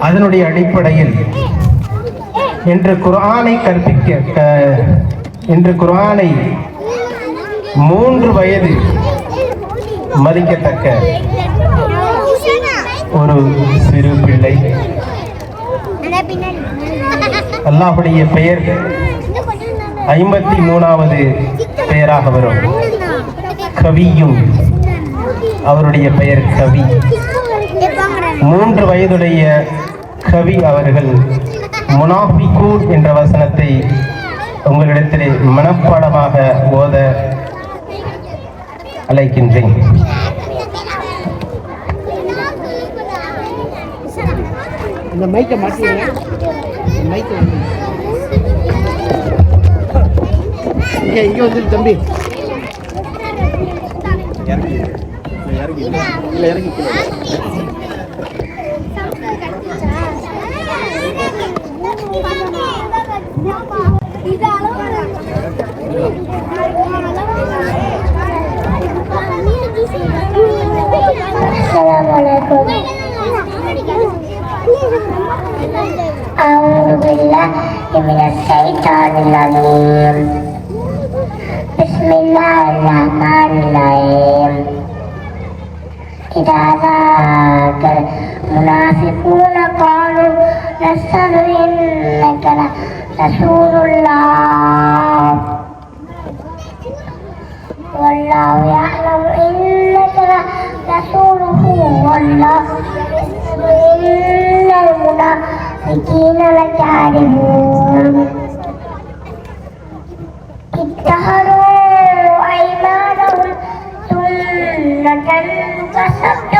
அதனுடைய அடிப்படையில் இன்று குர்ஆனை கற்பிக்க க- இன்று குர்ஆனை மூன்று வயது மதிக்கத்தக்க ஒரு சிறு பிள்ளை. அல்லாஹுடைய பெயர் ஐம்பத்தி மூணாவது பெயராக வரும். கவியும் அவருடைய பெயர் கவி. மூன்று வயதுடைய கவி அவர்கள் முனாஃபிகூன் என்ற வசனத்தை உங்களிடத்திலே மனப்பாடமாக ஓத அழைக்கின்றேன். இந்த மைக்கை மாட்டிடுங்க மைக்கை இங்கே இங்கே வந்து தம்பி இல்லை இறங்கி Assalamualaikum. أعوذ بالله من الشيطان الرجيم بسم الرحمن الرحيم إذا ذاك المنافقون قالوا نشهد إنك لرسول الله. والله يعلم إنك لرسوله. والله إن المنافقين لكاذبون. اتخذوا سنة فصدوا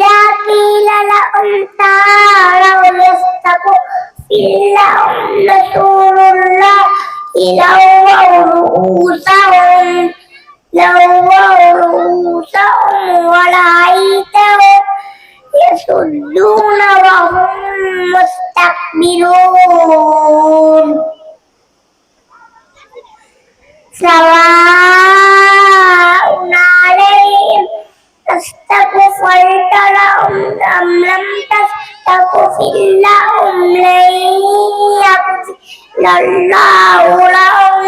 فإذا قيل لهم تعالوا يستغفر لهم رسول الله لووا رؤوسهم لووا رؤوسهم ورأيتهم يصدون وهم مستكبرون سواء عليهم استغفرت لهم أم لم تستغفر لهم لن يغفر الله لهم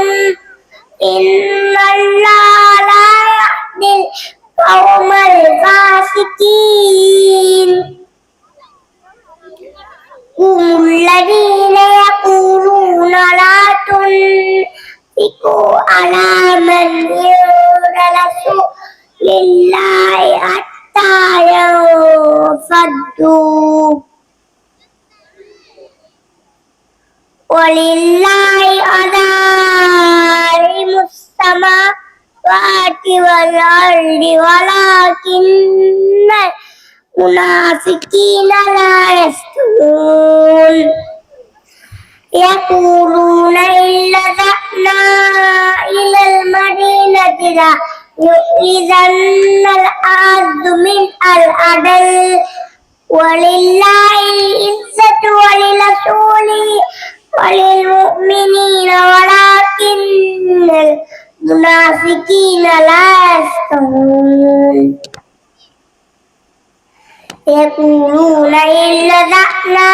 إن الله لا يهدي القوم الفاسقين هم الذين يقولون لا تنفقوا على من يرد رسول الله حتى ينفضوا ولله أدائم السماوات والأرض ولكن المنافقين لا يستوون يقولون إن لجأنا إلى المدينة لا يؤذن الأرض من الأدل. ولله العزة ولرسوله وللمؤمنين ولكن المنافقين لا يستوون يقولون إن لذعنا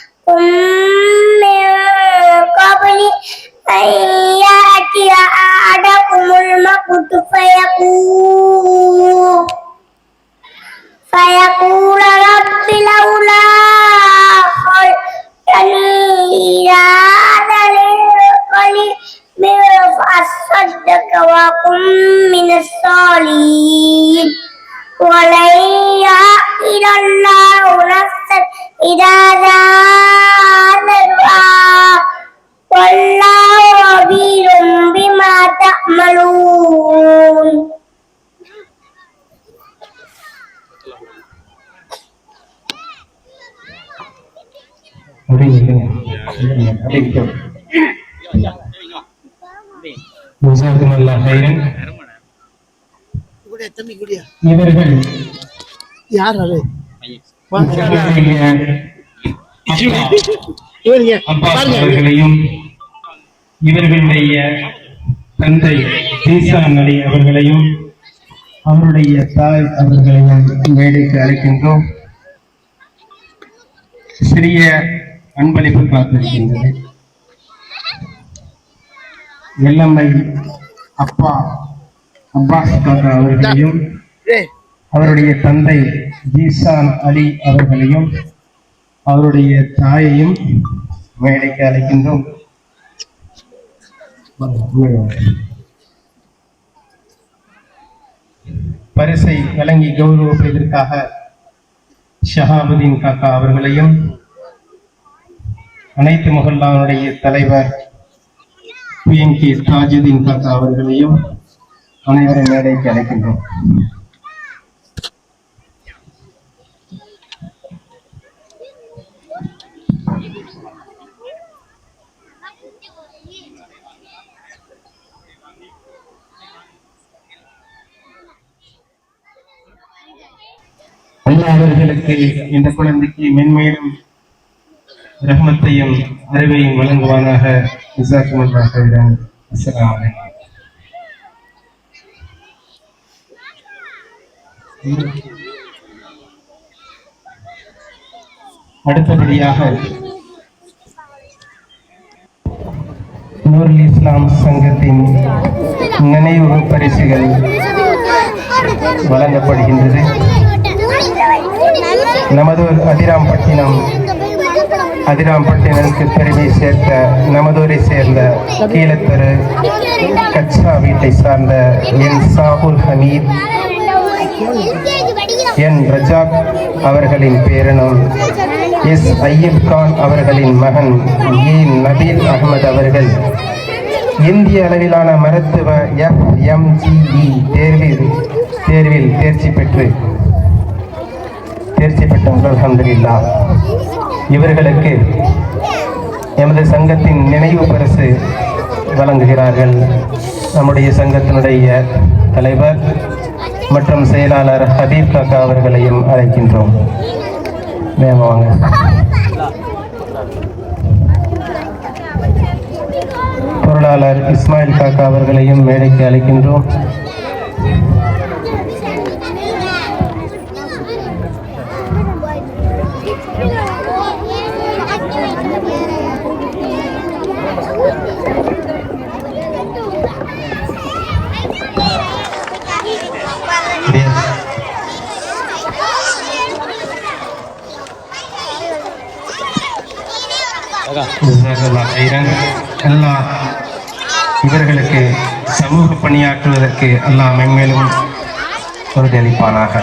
من قبل أن يأتي أحدكم الموت فيقول فيقول رب لولا أخرتني إلى أجل قريب فأصدق وأكن من الصالحين ولن يأخر الله نفسا إذا جاء குடியா இவர்கள் யார் அது? இவர்களுடைய அவர்களையும் தந்தை அலி அவர்களையும் அவருடைய தாய் அவர்களையும் மேடைக்கு அழைக்கின்றோம் சிறிய அன்பளிப்பு காத்திருக்கின்றது. வெள்ளம்மை அப்பா அப்பாஸ் தாத்தா அவர்களையும் அவருடைய தந்தை ஜீசான் அலி அவர்களையும் அவருடைய தாயையும் மேடைக்கு அழைக்கின்றோம். பரிசை வழங்கி கௌரவப்பதற்காக ஷஹாபுதீன் காக்கா அவர்களையும் அனைத்து முகல்லாவுடைய தலைவர் பிஎன்கே தாஜுதீன் தாத்தா அவர்களையும் அனைவரும் மேடைக்கு அழைக்கின்றோம். அவர்களுக்கு இந்த குழந்தைக்கு மென்மேலும் ரஹ்மத்தையும் அறிவையும் வழங்குவானாக? ஜஸாக்குமுல்லாஹ் இடம் அடுத்தபடியாக நூருல் இஸ்லாம் சங்கத்தின் நினைவு பரிசுகள் வழங்கப்படுகின்றது. நமது அதிராம்பட்டினம் அதிராம்பட்டினருக்கு பெருமை சேர்த்த நமதூரை சேர்ந்த கீழத்தரு கச்சா வீட்டை சார்ந்த என் சாகுல் ஹமீத் என் ரஜாக் அவர்களின் பேரனும் எஸ் ஐயப் கான் அவர்களின் மகன் ஏ நபீல் அகமது அவர்கள். இந்திய அளவிலான மருத்துவ எஃப்எம்ஜிஇ தேர்வில் தேர்வில் தேர்ச்சி பெற்று தேர்ச்சி பெற்றவர்கள் அலமதுல்லா இவர்களுக்கு எமது சங்கத்தின் நினைவு பரிசு வழங்குகிறார்கள். நம்முடைய சங்கத்தினுடைய தலைவர் மற்றும் செயலாளர் ஹபீப் காக்கா அவர்களையும் அழைக்கின்றோம். வேகமா வாங்க. பொருளாளர் இஸ்மாயில் காக்கா அவர்களையும் மேடைக்கு அழைக்கின்றோம். அவர்களுக்கு அல்லாஹ் மென்மேலும் உறுதியளிப்பானாக.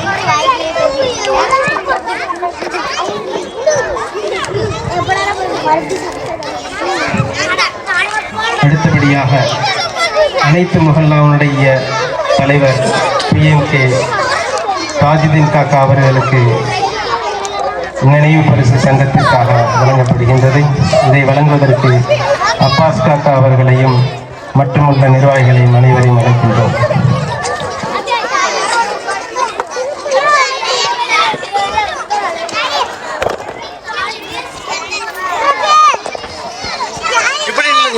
அடுத்தபடியாக அனைத்து முகல்லாவுடைய தலைவர் பிஎம்கே தாஜுதீன் காக்கா அவர்களுக்கு நினைவு பரிசு சங்கத்திற்காக வழங்கப்படுகின்றது. இதை வழங்குவதற்கு அப்பாஸ் காக்கா அவர்களையும் மற்றுமுள்ள நிர்வாகிகளையும் அனைவரையும் அழைக்கின்றோம்.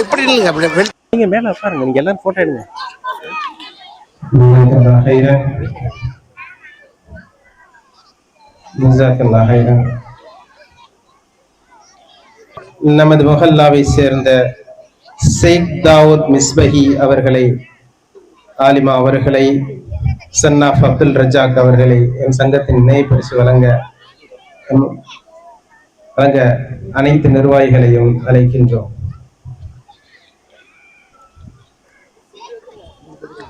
இப்படி இல்லைங்க அப்படி நீங்க மேல உட்காருங்க நீங்க எல்லாரும் போட்டோ எடுங்க. நமது மொஹல்லாவை சேர்ந்த ஷேக் தாவூத் மிஸ்பஹி அவர்களை ஆலிமா அவர்களை சன்னாஃப் அப்துல் ரஜாக் அவர்களை எம் சங்கத்தின் இணை பரிசு வழங்க வழங்க அனைத்து நிர்வாகிகளையும் அழைக்கின்றோம்.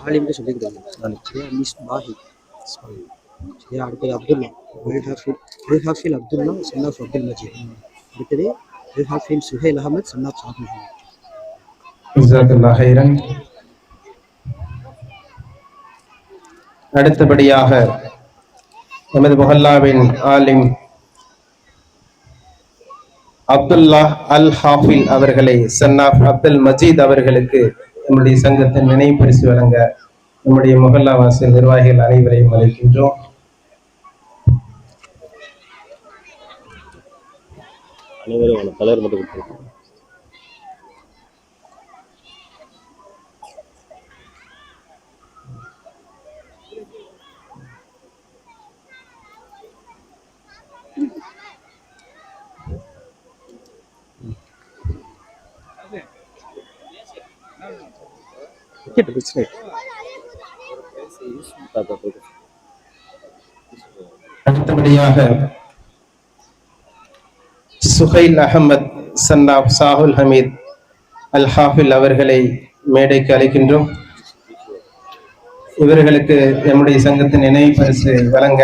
ஆலிம்கிட்ட சொல்லிக்கிறாங்க மிஸ் பாஹி சரியா அடுத்தது அப்துல்லா ஒயிட் ஹாஃபில் ஒயிட் ஹாஃபில் அப்துல்லா சன் ஆஃப் அப்துல் மஜீத். அடுத்தது ஒயிட் ஹாஃபில் சுஹேல் அகமது சன் ஆஃப் சாத் முகமது ஹைரன். அடுத்தபடியாக எமது முஹல்லாவின் ஆலிம் அப்துல்லா அல் ஹாஃபில் அவர்களை சன்னாப் அப்துல் மஜீத் அவர்களுக்கு நம்முடைய சங்கத்தின் நினைவு பரிசு வழங்க நம்முடைய முகல்லா வாசல் நிர்வாகிகள் அனைவரையும் அழைக்கின்றோம். அனைவரும் பலர் மட்டும் டிக்கெட் பிரச்சனை அடுத்தபடியாக சுஹைல் அகமத் சன்னாப் சாகுல் ஹமீத் அல் ஹாஃபில் அவர்களை மேடைக்கு அழைக்கின்றோம். இவர்களுக்கு எம்முடைய சங்கத்தின் நினைவு பரிசு வழங்க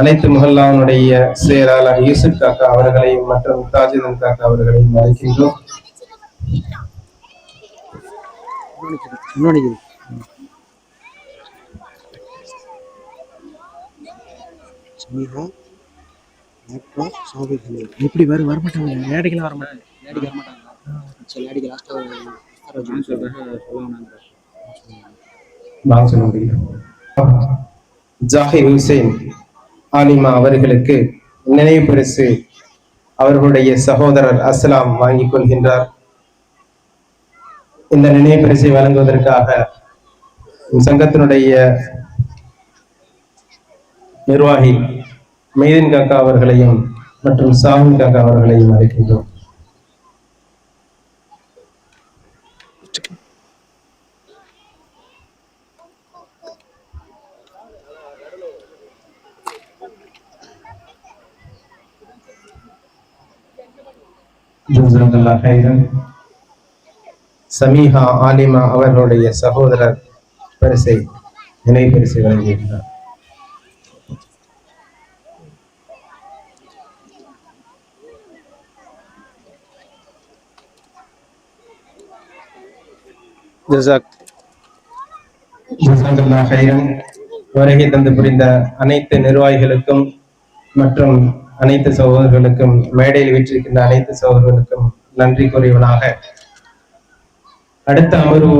அனைத்து முகல்லாவுடைய செயலாளர் யூசுப் காக்கா அவர்களையும் மற்றும் தாஜிதன் காக்கா அவர்களையும் அழைக்கின்றோம். இன்னொன்று இப்படி வர வரமாட்டாங்க. மேடைக்கெல்லாம் வரமாட்டாங்க. சரி லாஸ்ட்டாக ஜாகிர் ஹுசைன் ஆலிமா அவர்களுக்கு நினைவு பரிசு அவர்களுடைய சகோதரர் அஸ்லாம் வாங்கிக் கொள்கின்றார். இந்த நினைவு பரிசை வழங்குவதற்காக சங்கத்தினுடைய நிர்வாகி மெய்தின் காக்கா அவர்களையும் மற்றும் சாமின் காக்கா அவர்களையும் அழைக்கின்றோம் ஜஸாக்கல்லாஹ் ஹைரன். சமீஹா ஆலிமா அவர்களுடைய சகோதரர் பரிசை நினைவு பரிசை வழங்கியிருக்கிறார். வருகை தந்து புரிந்த அனைத்து நிர்வாகிகளுக்கும் மற்றும் அனைத்து சகோதரர்களுக்கும் மேடையில் வீற்றிருக்கின்ற அனைத்து சகோதரர்களுக்கும் நன்றி கூறியவனாக அடுத்த அமர்வு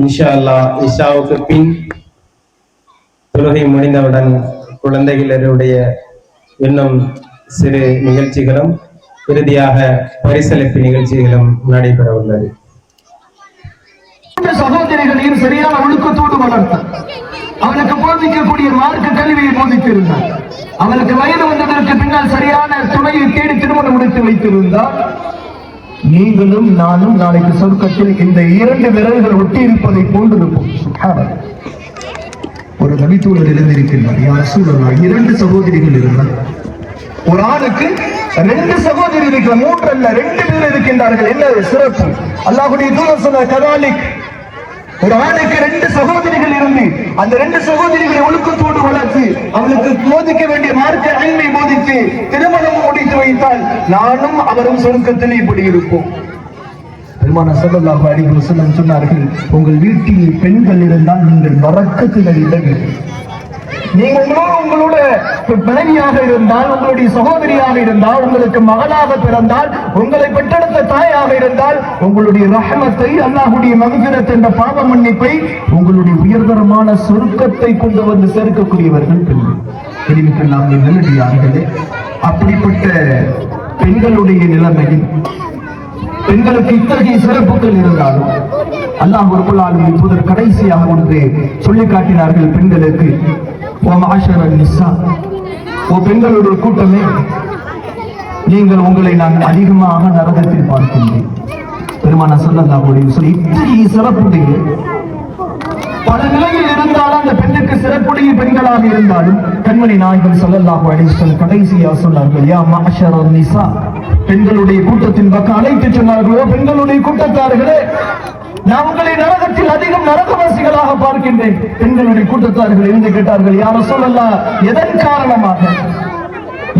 இன்ஷா அல்லாஹ் இஷாவுக்கு பின் தொழுகை முடிந்தவுடன் குழந்தைகளுடைய இன்னும் சிறு நிகழ்ச்சிகளும் இறுதியாக பரிசளிப்பு நிகழ்ச்சிகளும் நடைபெற உள்ளது. சகோதரிகளையும் சரியான ஒழுக்கத்தோடு வளர்த்தார்? அவனுக்கு போதிக்கக்கூடிய மார்க்க கல்வியை போதித்திருந்தார். அவனுக்கு வயது வந்ததற்கு பின்னால் சரியான துணையை தேடி திருமணம் முடித்து வைத்திருந்தார். நீங்களும் நானும் நாளைக்கு சொர்க்கத்தில் இந்த இரண்டு விரல்கள் ஒட்டி இருப்பதை போன்றிருப்போம். சுப்ஹானல்லாஹ். ஒரு நபித்தூழல் இருந்திருக்கின்றார். யார் சூழலா இரண்டு சகோதரிகள் இருந்தார் ஒரு ஆணுக்கு ரெண்டு சகோதரி இருக்கிற மூன்று அல்ல ரெண்டு பேர் இருக்கின்றார்கள். என்ன சிறப்பு. அல்லாஹுடைய தூதர் சொன்ன கதாலிக். ஒரு ஆணுக்கு ரெண்டு சகோதரிகள் இருந்து அந்த ரெண்டு சகோதரிகளை ஒழுக்கத்தோடு வளர்த்து அவளுக்கு போதிக்க வேண்டிய மார்க்க அன்மை போதித்து திருமணம் முடித்து வைத்தால் நானும் அவரும் சொர்க்கத்தில் இப்படி இருப்போம். பெருமான ஸல்லல்லாஹு அடிகள் சொன்னார்கள் உங்கள் வீட்டில் பெண்கள் இருந்தால் நீங்கள் வரக்கத்தில் இட நீங்கள் உங்களோட உங்களோட மனைவியாக இருந்தால் உங்களுடைய சகோதரியாக இருந்தால் உங்களுக்கு மகளாக பிறந்தால் உங்களை பெற்றெடுத்த தாயாக இருந்தால் உங்களுடைய ரஹமத்தை அல்லாஹுடைய மகபிரத் என்ற பாவ மன்னிப்பை உங்களுடைய உயர்தரமான சொருக்கத்தை கொண்டு வந்து சேர்க்கக்கூடியவர்கள் பெண்கள். தெரிவிக்க நாம் நல்லடியார்களே அப்படிப்பட்ட பெண்களுடைய நிலைமையில் பெண்களுக்கு இத்தகைய சிறப்புகள் இருந்தாலும் அல்லாஹ் ஒருபுள்ளாலும் இப்போது கடைசியாக ஒன்று சொல்லி காட்டினார்கள் பெண்களுக்கு "ஓ ஓ பெண்களுடைய கூட்டமே நீங்கள் உங்களை நான் அதிகமாக நரகத்தில் பார்க்கின்றேன். பெருமான சொல்லல்லாஹுடைய சொல்லி இத்தகைய சிறப்புடைய பல நிலையில் இருந்தாலும் அந்த பெண்ணுக்கு சிறப்புடைய பெண்களாக இருந்தாலும் கண்மணி நாயகன் ஸல்லல்லாஹு அலைஹி கடைசியா சொன்னார்கள் யா மாஷர் நிசா. பெண்களுடைய கூட்டத்தின் பக்கம் அழைத்து சொன்னார்களோ பெண்களுடைய கூட்டத்தார்களே நான் உங்களை நரகத்தில் அதிகம் நரகவாசிகளாக பார்க்கின்றேன். பெண்களுடைய கூட்டத்தார்கள் இருந்து கேட்டார்கள் யாரும் சொல்லலாம் எதன் காரணமாக?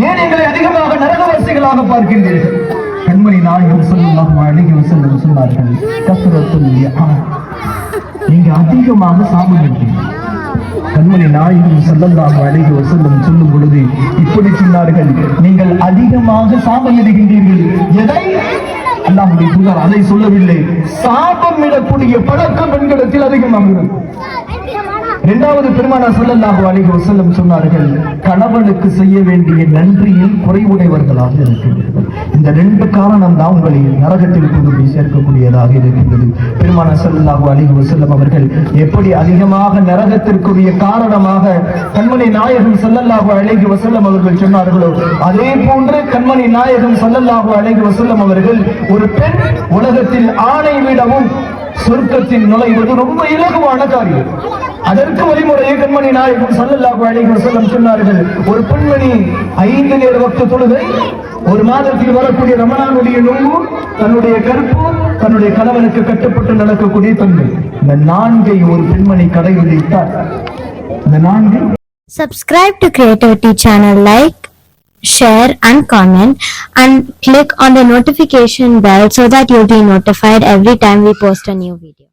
ஏன் எங்களை அதிகமாக நரகவாசிகளாக பார்க்கின்றீர்கள்? கண்மணி நாயகம் ஸல்லல்லாஹு அழகி வஸல்லம் சொன்னார்கள் கஸ்ரத்துல் நீங்க அதிகமாக சாப்பிடுறீங்க கண்மணி நாயகம் செல்லந்தாக அலைஹி வசந்தம் சொல்லும் பொழுது இப்படி சொன்னார்கள் நீங்கள் அதிகமாக சாபமிடுகின்றீர்கள் எதை? அல்லாஹ்வுடைய தூதர் அதை சொல்லவில்லை. சாபம் இடக்கூடிய பழக்கம் பெண்களிடத்தில் அதிகமாகிறது இரண்டாவது பெருமானா சொல்லல்லாஹு அலிஹி வசல்லம் சொன்னார்கள் கணவனுக்கு செய்ய வேண்டிய நன்றியில் குறைவுடையவர்களாக இருக்கின்றனர் இந்த ரெண்டு காரணம் தான் உங்களை நரகத்தில் கொண்டு போய் சேர்க்கக்கூடியதாக இருக்கின்றது. பெருமானா ஸல்லல்லாஹு அலிஹி வசல்லம் அவர்கள் எப்படி அதிகமாக நரகத்திற்குரிய காரணமாக கண்மணி நாயகம் ஸல்லல்லாஹு அலைஹி வசல்லம் அவர்கள் சொன்னார்களோ அதே போன்று கண்மணி நாயகம் ஸல்லல்லாஹு அலைஹி வசல்லம் அவர்கள் ஒரு பெண் உலகத்தில் ஆணை விடவும் சொர்க்கத்தில் நுழைவது ரொம்ப இலகுவான காரியம். அதற்கு வழிமுறையை கண்மணி நாயகம் சல்லல்லாஹு அலைஹி வஸல்லம் சொன்னார்கள். ஒரு பெண்மணி ஐந்து நேர வக்த தொழுகை ஒரு மாதத்தில் வரக்கூடிய ரமணானுடைய நோன்பு தன்னுடைய கற்பு தன்னுடைய கணவனுக்கு கட்டுப்பட்டு நடக்கக்கூடிய தன்மை. இந்த நான்கை ஒரு பெண்மணி கடைபிடித்தார். இந்த நான்கு Subscribe to Creativity channel, like, share and comment and click on the notification bell so that you'll be notified every time we post a new video.